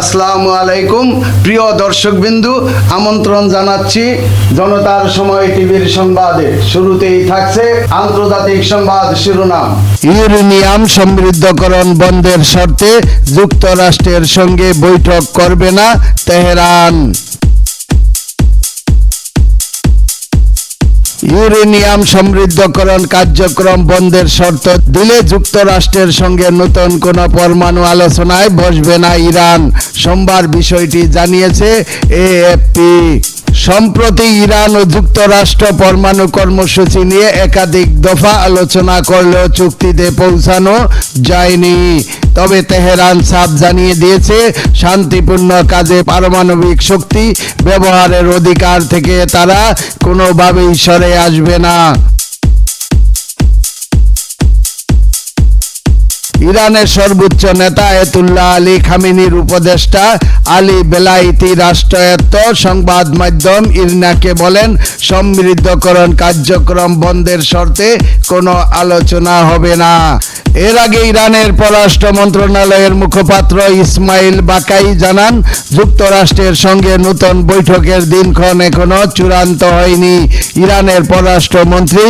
আসসালামু আলাইকুম। প্রিয় দর্শকবিন্দু, আমন্ত্রণ জানাচ্ছি জনতার সময় টিভির সংবাদে। শুরুতেই থাকছে আন্তর্জাতিক সংবাদ শিরোনাম। ইউরেনিয়াম সমৃদ্ধকরণ বন্ধের শর্তে যুক্তরাষ্ট্রের সঙ্গে বৈঠক করবে না তেহরান। ইউরেনিয়াম সমৃদ্ধকরণ কার্যক্রম বন্ধের শর্ত দিলে যুক্তরাষ্ট্রের সঙ্গে নতুন কোন পরমাণু আলোচনায় বসবে না ইরান। সোমবার বিষয়টি জানিয়েছে এএফপি। সম্প্রতি ইরান ও যুক্তরাষ্ট্র পরমাণু কর্মসূচি নিয়ে একাধিক দফা আলোচনা করলেও চুক্তিতে পৌঁছানো যায়নি। তবে তেহরান সাফ জানিয়ে দিয়েছে, শান্তিপূর্ণ কাজে পারমাণবিক শক্তি ব্যবহারের অধিকার থেকে তারা কোনোভাবেই সরে আসবে না। ইরানের সর্বোচ্চ নেতা আয়াতুল্লাহ আলী খামিনির উপদেষ্টা আলী বেলাইতি রাষ্ট্রায়ত্ত সংবাদ মাধ্যম ইরনাকে বলেন, সমৃদ্ধকরণ কার্যক্রম বন্ধের শর্তে কোনো আলোচনা হবে না। এর আগে ইরানের পররাষ্ট্র মন্ত্রণালয়ের মুখপাত্র ইসমাইল বাকাই জানান, যুক্তরাষ্ট্রের সঙ্গে নতুন বৈঠকের দিনক্ষণ এখনও চূড়ান্ত হয়নি। ইরানের পররাষ্ট্রমন্ত্রী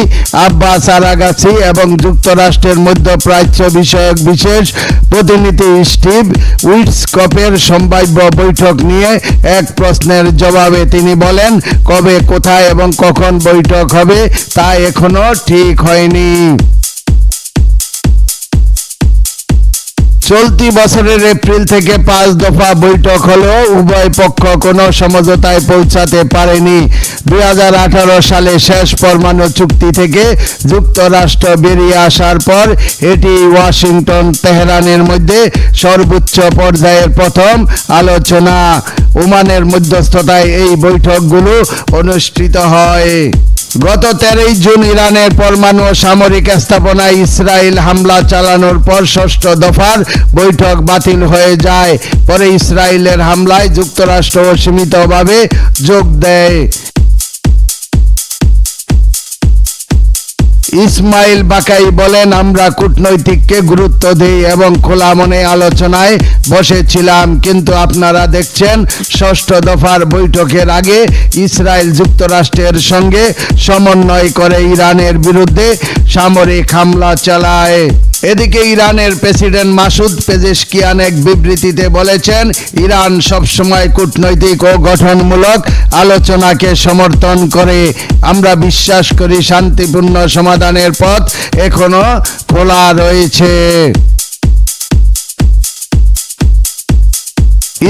আব্বাস আরাগাছি এবং যুক্তরাষ্ট্রের মধ্যপ্রাচ্য বিষয়ক বিশেষ প্রতিনিধি স্টিভ উইটসকপের সম্ভাব্য বৈঠক নিয়ে এক প্রশ্নের জবাবে তিনি বলেন, কবে, কোথায় এবং কখন বৈঠক হবে তা এখনও ঠিক হয়নি। চলতি বছরের এপ্রিল থেকে পাঁচ দফা বৈঠক হলেও উভয় পক্ষ কোনো সমঝোতায় পৌঁছাতে পারেনি। দু হাজার আঠারো সালে শেষ পরমাণু চুক্তি থেকে যুক্তরাষ্ট্র বেরিয়ে আসার পর এটি ওয়াশিংটন, তেহরানের মধ্যে সর্বোচ্চ পর্যায়ের প্রথম আলোচনা। ওমানের মধ্যস্থতায় এই বৈঠকগুলো অনুষ্ঠিত হয়। গত তেরোই জুন ইরানের পরমাণু সামরিক স্থাপনায় ইসরায়েল হামলা চালানোর পর ষষ্ঠ দফার বৈঠক বাতিল হয়ে যায়। পরে ইসরায়েলের হামলায় যুক্তরাষ্ট্র সীমিতভাবে যোগ দেয়। ইসমাইল বাকাই বলেন, আমরা কূটনৈতিককে গুরুত্ব দিই এবং খোলা মনে আলোচনায় বসেছিলাম। কিন্তু আপনারা দেখছেন, ষষ্ঠ দফার বৈঠকের আগে ইসরায়েল যুক্তরাষ্ট্রের সঙ্গে সমন্বয় করে ইরানের বিরুদ্ধে সামরিক হামলা চালায়। এদিকে ইরানের প্রেসিডেন্ট মাসুদ পেজেশকিয়ান এক বিবৃতিতে বলেছেন, ইরান সবসময় কূটনৈতিক ও গঠনমূলক আলোচনাকে সমর্থন করে। আমরা বিশ্বাস করি শান্তিপূর্ণ সমাধানের পথ এখনও খোলা রয়েছে।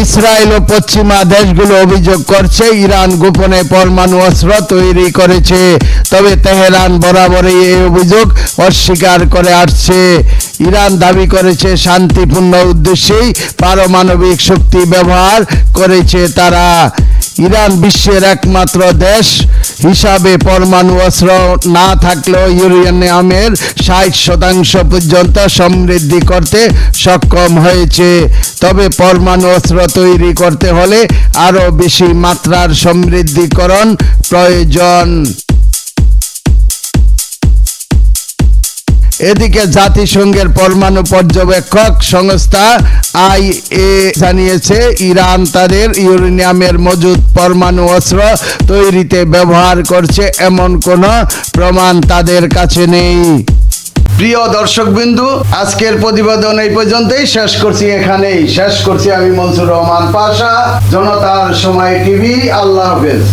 ইসরায়েল ও পশ্চিমা দেশগুলো অভিযোগ করছে, ইরান গোপনে পরমাণু অস্ত্র তৈরি করেছে। তবে তেহরান বরাবরই এই অভিযোগ অস্বীকার করে আসছে। ইরান দাবি করেছে, শান্তিপূর্ণ উদ্দেশ্যেই পারমাণবিক শক্তি ব্যবহার করেছে তারা। ইরান বিশ্বের একমাত্র দেশ। হিসাবে পরমাণু অস্ত্র না থাকলেও ইউরেনিয়ামের ষাট শতাংশ পর্যন্ত সমৃদ্ধি করতে সক্ষম হয়েছে। তবে পরমাণু অস্ত্র তৈরি করতে হলে আরও বেশি মাত্রার সমৃদ্ধিকরণ প্রয়োজন। এদিকে জাতিসংঘের পরমাণু পর্যবেক্ষক সংস্থা আইএ জানিয়েছে, ইরান তাদের ইউরেনিয়ামের মজুদ পরমাণু অস্ত্র তৈরিতে ব্যবহার করছে এমন কোনো প্রমাণ তাদের কাছে নেই। প্রিয় দর্শকবিন্দু, আজকের প্রতিবেদন এই পর্যন্তই। শেষ করছি এখানেই। শেষ করছি আমি মনসুর রহমান পাশা, জনতার সময় টিভি। আল্লাহ হাফেজ।